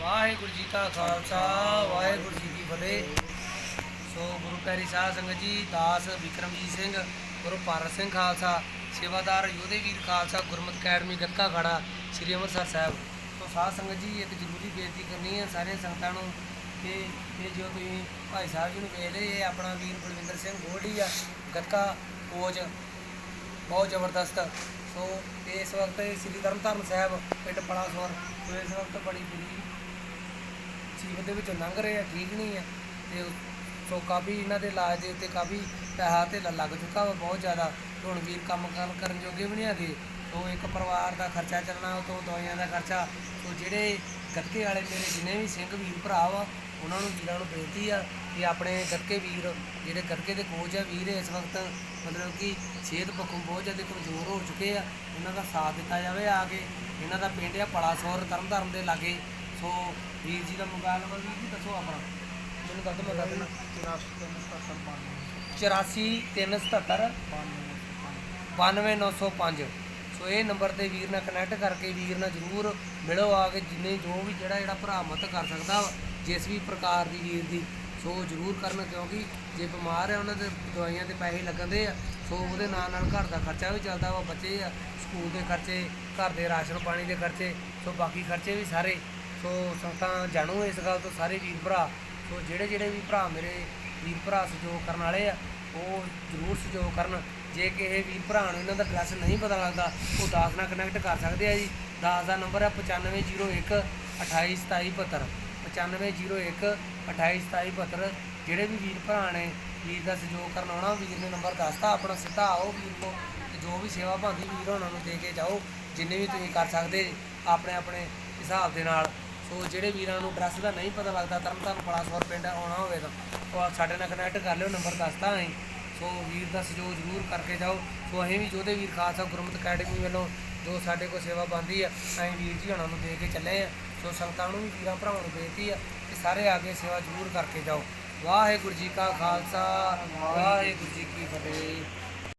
ਵਾਹਿਗੁਰੂ ਜੀ ਕਾ ਖਾਲਸਾ, ਵਾਹਿਗੁਰੂ ਜੀ ਕੀ ਫਤਿਹ। ਸੋ ਗੁਰੂ ਪਿਆਰੀ ਸਾਧ ਸੰਗਤ ਜੀ, ਦਾਸ ਵਿਕਰਮਜੀਤ ਸਿੰਘ, ਗੁਰੂ ਭਾਰਤ ਸਿੰਘ ਖਾਲਸਾ, ਸੇਵਾਦਾਰ ਯੋਧੇ ਵੀਰ ਖਾਲਸਾ, ਗੁਰਮਤ ਅਕੈਡਮੀ ਗੱਤਕਾ ਖੜਾ, ਸ੍ਰੀ ਅੰਮ੍ਰਿਤਸਰ ਸਾਹਿਬ। ਸੋ ਸਾਧ ਸੰਗਤ ਜੀ ਇੱਕ ਜ਼ਰੂਰੀ ਬੇਨਤੀ ਕਰਨੀ ਹੈ ਸਾਰੇ ਸੰਗਤਾਂ ਨੂੰ ਕਿ ਇਹ ਜੋ ਤੁਸੀਂ ਭਾਈ ਸਾਹਿਬ ਜੀ ਨੂੰ ਵੇਖਦੇ ਇਹ ਆਪਣਾ ਵੀਰ ਬਲਵਿੰਦਰ ਸਿੰਘ ਗੋਲਡੀ ਆ, ਗੱਤਕਾ ਕੋਚ, ਬਹੁਤ ਜ਼ਬਰਦਸਤ। ਸੋ ਇਸ ਵਕਤ ਸ਼੍ਰੀ ਧਰਮ ਧਰਮ ਸਾਹਿਬ, ਪਿੰਡ ਪਲਾਸਵਰ ਸੋ ਇਸ ਵਕਤ ਬੜੀ ਬੁਰੀ ਜੀਵਨ ਦੇ ਵਿੱਚੋਂ ਲੰਘ ਰਹੇ ਆ, ਠੀਕ ਨਹੀਂ ਆ। ਤੇ ਸੋ ਕਾਫੀ ਇਹਨਾਂ ਦੇ ਇਲਾਜ ਦੇ ਉੱਤੇ ਕਾਫੀ ਪੈਸਾ ਤੇ ਲੱਗ ਚੁੱਕਾ ਵਾ ਬਹੁਤ ਜ਼ਿਆਦਾ। ਹੁਣ ਵੀਰ ਕੰਮ ਕਾਰ ਕਰਨ ਜੋਗੇ ਵੀ ਨਹੀਂ ਹੈਗੇ। ਸੋ ਇੱਕ ਪਰਿਵਾਰ ਦਾ ਖਰਚਾ ਚੱਲਣਾ, ਉਹ ਤੋਂ ਦਵਾਈਆਂ ਦਾ ਖਰਚਾ। ਸੋ ਜਿਹੜੇ ਗੱਤਕੇ ਵਾਲੇ ਮੇਰੇ ਜਿੰਨੇ ਵੀ ਸਿੰਘ ਵੀਰ ਭਰਾ ਵਾ, ਉਹਨਾਂ ਨੂੰ ਵੀਰਾਂ ਨੂੰ ਬੇਨਤੀ ਆ ਕਿ ਆਪਣੇ ਗੱਤਕੇ ਵੀਰ, ਜਿਹੜੇ ਗੱਤਕੇ ਦੇ ਕੋਚ ਆ ਵੀਰ ਇਸ ਵਕਤ, ਮਤਲਬ ਕਿ ਸਿਹਤ ਪੱਖੋਂ ਬਹੁਤ ਜ਼ਿਆਦਾ ਕਮਜ਼ੋਰ ਹੋ ਚੁੱਕੇ ਆ। ਇਹਨਾਂ ਦਾ ਸਾਥ ਦਿੱਤਾ ਜਾਵੇ ਆ ਕੇ। ਇਹਨਾਂ ਦਾ ਪਿੰਡ ਆ ਪਲਾਸੌਰ ਤਰਨਤਾਰਨ ਦੇ ਲਾਗੇ। ਸੋ ਵੀਰ ਜੀ ਦਾ ਮੋਬਾਈਲ ਨੰਬਰ ਵੀਰ ਜੀ ਦੱਸੋ ਆਪਣਾ? ਮੈਨੂੰ ਦੱਸ ਦਿਓ ਮੈਂ ਦੱਸ ਦਿੰਦਾ। 84 377 92905 ਸੋ ਇਹ ਨੰਬਰ ਤੇ ਵੀਰ ਨਾਲ ਕਨੈਕਟ ਕਰਕੇ ਵੀਰ ਨਾਲ ਜਰੂਰ ਮਿਲੋ ਆ ਕੇ ਜਿੰਨੇ ਜੋ ਵੀ ਜਿਹੜਾ ਜਿਹੜਾ ਭਰਾ ਮਤ ਕਰ ਸਕਦਾ ਜਿਸ ਵੀ ਪ੍ਰਕਾਰ ਦੀ ਵੀਰ ਦੀ ਸੋ ਜਰੂਰ ਕਰਨ ਕਿਉਂਕਿ ਜੇ ਬਿਮਾਰ ਹੈ ਉਹਨਾਂ ਦੇ ਦਵਾਈਆਂ ਤੇ ਪੈਸੇ ਲੱਗਣਦੇ ਆ ਸੋ ਉਹਦੇ ਨਾਲ ਨਾਲ ਘਰ ਦਾ ਖਰਚਾ ਵੀ ਚੱਲਦਾ ਵਾ ਬੱਚੇ ਆ ਸਕੂਲ ਦੇ ਖਰਚੇ ਘਰ ਦੇ ਰਾਸ਼ਨ ਪਾਣੀ ਦੇ ਖਰਚੇ ਸੋ ਬਾਕੀ ਖਰਚੇ ਵੀ ਸਾਰੇ ਸੋ ਸੰਗਤਾਂ ਜਾਣੂ ਇਸ ਗੱਲ ਤੋਂ ਸਾਰੇ ਵੀਰ ਭਰਾ, ਸੋ ਜਿਹੜੇ ਜਿਹੜੇ ਵੀ ਭਰਾ ਮੇਰੇ ਵੀਰ ਭਰਾ ਸਹਿਯੋਗ ਕਰਨ ਵਾਲੇ ਆ, ਉਹ ਜ਼ਰੂਰ ਸਹਿਯੋਗ ਕਰਨ। ਜੇ ਕਿਸੇ ਵੀਰ ਭਰਾ ਨੂੰ ਇਹਨਾਂ ਦਾ ਐਡਰੈਸ ਨਹੀਂ ਪਤਾ ਲੱਗਦਾ, ਉਹ ਦਾਸ ਨਾਲ ਕਨੈਕਟ ਕਰ ਸਕਦੇ ਆ ਜੀ। ਦਾਸ ਦਾ ਨੰਬਰ ਹੈ 9501 282772 9501 282772 ਜਿਹੜੇ ਵੀ ਵੀਰ ਭਰਾ ਨੇ ਵੀਰ ਦਾ ਸਹਿਯੋਗ ਕਰਨ ਆਉਣਾ, ਵੀਰ ਨੇ ਨੰਬਰ ਦੱਸਤਾ, ਆਪਣਾ ਸਿੱਧਾ ਆਓ ਵੀਰ ਨੂੰ ਤੇ ਜੋ ਵੀ ਸੇਵਾ ਭਾਂਦੀ ਵੀਰ ਉਹਨਾਂ ਨੂੰ ਦੇ ਕੇ ਜਾਓ, ਜਿੰਨੇ ਵੀ ਤੁਸੀਂ ਕਰ ਸਕਦੇ ਆਪਣੇ ਆਪਣੇ ਹਿਸਾਬ ਦੇ ਨਾਲ। ਸੋ ਜਿਹੜੇ ਵੀਰਾਂ ਨੂੰ ਐਡਰੈਸ ਦਾ ਨਹੀਂ ਪਤਾ ਲੱਗਦਾ ਤਰਨਤਾਰਨ ਪਲਾਸਵਰ ਪਿੰਡ ਆਉਣਾ ਹੋਵੇ ਤਾਂ ਉਹ ਸਾਡੇ ਨਾਲ ਕਨੈਕਟ ਕਰ ਲਿਓ ਨੰਬਰ ਦੱਸਦਾ ਅਸੀਂ। ਸੋ ਵੀਰ ਦਾ ਸਹਿਯੋਗ ਜ਼ਰੂਰ ਕਰਕੇ ਜਾਓ। ਸੋ ਅਸੀਂ ਵੀ ਜੋਧੇ ਵੀਰ ਖਾਲਸਾ ਗੁਰਮਤ ਅਕੈਡਮੀ ਵੱਲੋਂ ਜੋ ਸਾਡੇ ਕੋਲ ਸੇਵਾ ਬੰਦੀ ਆ, ਅਸੀਂ ਵੀਰ ਜੀ ਹੋਣਾ ਨੂੰ ਦੇ ਕੇ ਚੱਲੇ ਆ। ਸੋ ਸੰਗਤਾਂ ਨੂੰ ਵੀ ਵੀਰਾਂ ਭਰਾਵਾਂ ਨੂੰ ਬੇਨਤੀ ਆ ਕਿ ਸਾਰੇ ਆ ਕੇ ਸੇਵਾ ਜ਼ਰੂਰ ਕਰਕੇ ਜਾਓ। ਵਾਹਿਗੁਰੂ ਜੀ ਕਾ ਖਾਲਸਾ, ਵਾਹਿਗੁਰੂ ਜੀ ਕੀ ਫਤਿਹ।